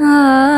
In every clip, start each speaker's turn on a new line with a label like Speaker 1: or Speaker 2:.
Speaker 1: 啊。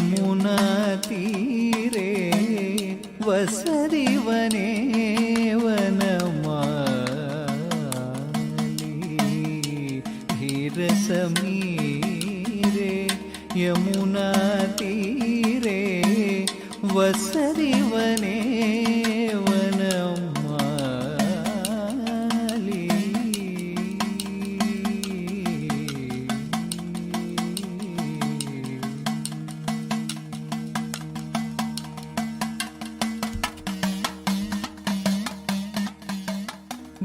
Speaker 1: यमुना तीरे वसरि वने वनमाली धीरसमीरे यमुना तीरे वसरि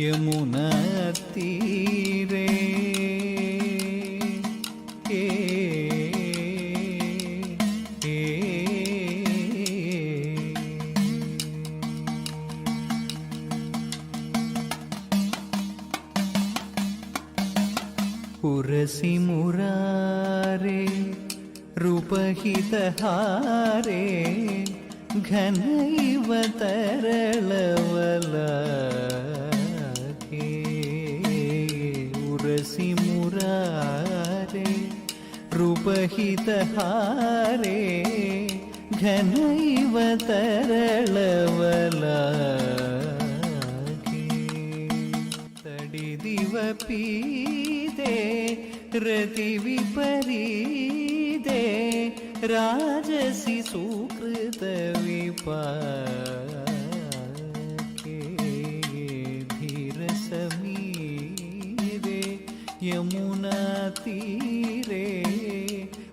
Speaker 1: യമുന ಧಾರೆ ಘನೈವ ತರಳವಲ ತಡಿದಿವ ಪೀದೆ ರತಿ ವಿಪರೀದೆ ರಾಜಸಿ ಸುಕೃತ ವಿಪಾ यमुना तीरे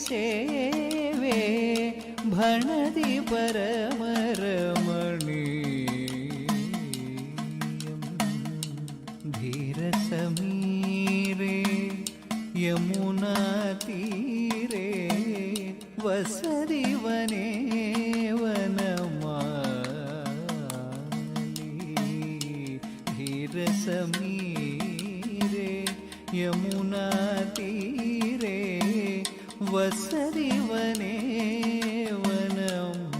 Speaker 1: ഹൃദഹരിസേവേ ഭണതി പരമരമണീയം ധീരസമീരേ യമുനാതീരേ വസതി വനേ വനമാലി ധീരസമീരേ യമുനാതീരേ വസതി वसरिवने वनमाली।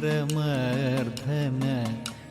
Speaker 1: गोपीपीनपयोधरमर्धन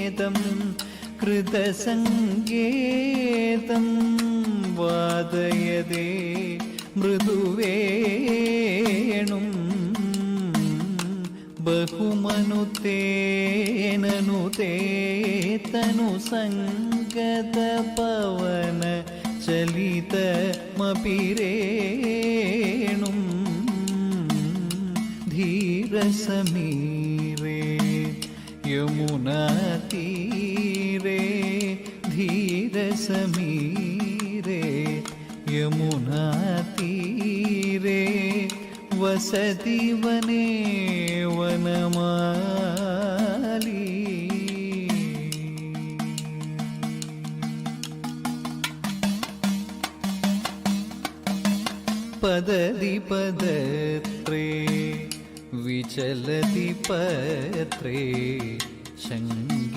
Speaker 1: സങ്കേതം कृतसङ्केतं वादयदे मृदुवेणुं बहुमनुतेननुते तनुसङ्गतपवन चलितमपिरेणुं धीरसमी തീരെ ധീര സമീരെ യമുനാ തീരെ വസതി വനേ വനമാലി പദതി പദത്രേ विचलति पत्रे शङ्कर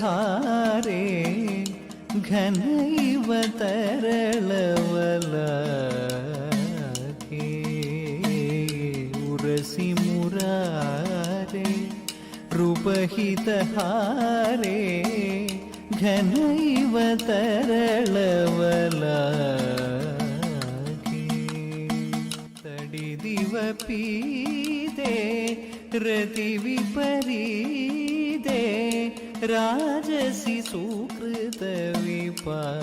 Speaker 1: ಹಾರೇ ಘನೈವ ತರಳವಲ ಉರಸಿ ಮುರಾರೆ ರೂಪಹಿತ ಹಾರೇ ಘನೈವ ತರಳವಲಾ दिव पीदे रति विपरीदे राजसी सुकृत विपाके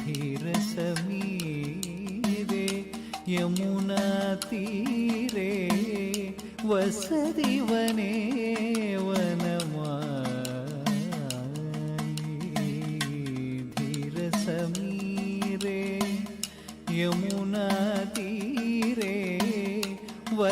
Speaker 1: धीर समीरे यमुना तीरे वसति वने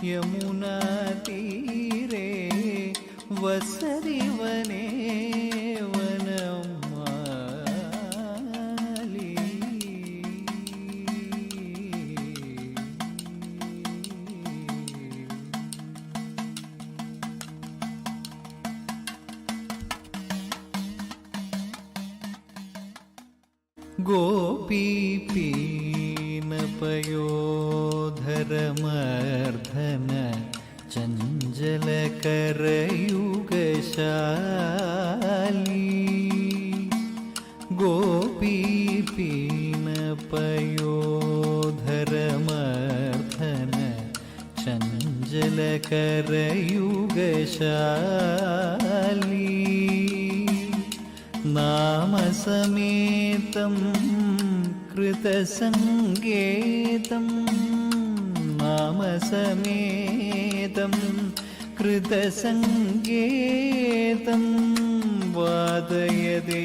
Speaker 1: યમુના તીરે વસરી વને गोपीपीणपयोधरमर्धन चञ्चलकरयुगशाली नामसमेतं कृतसङ्गेतं नामसमेतं कृतसङ्गेतं वादयदे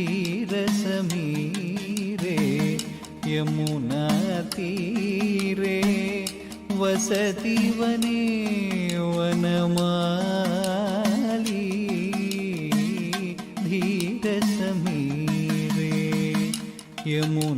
Speaker 1: பகீரசமீரே யமுனா தீரே வசதி வனே வனமாலி धीरसमीरे यमुना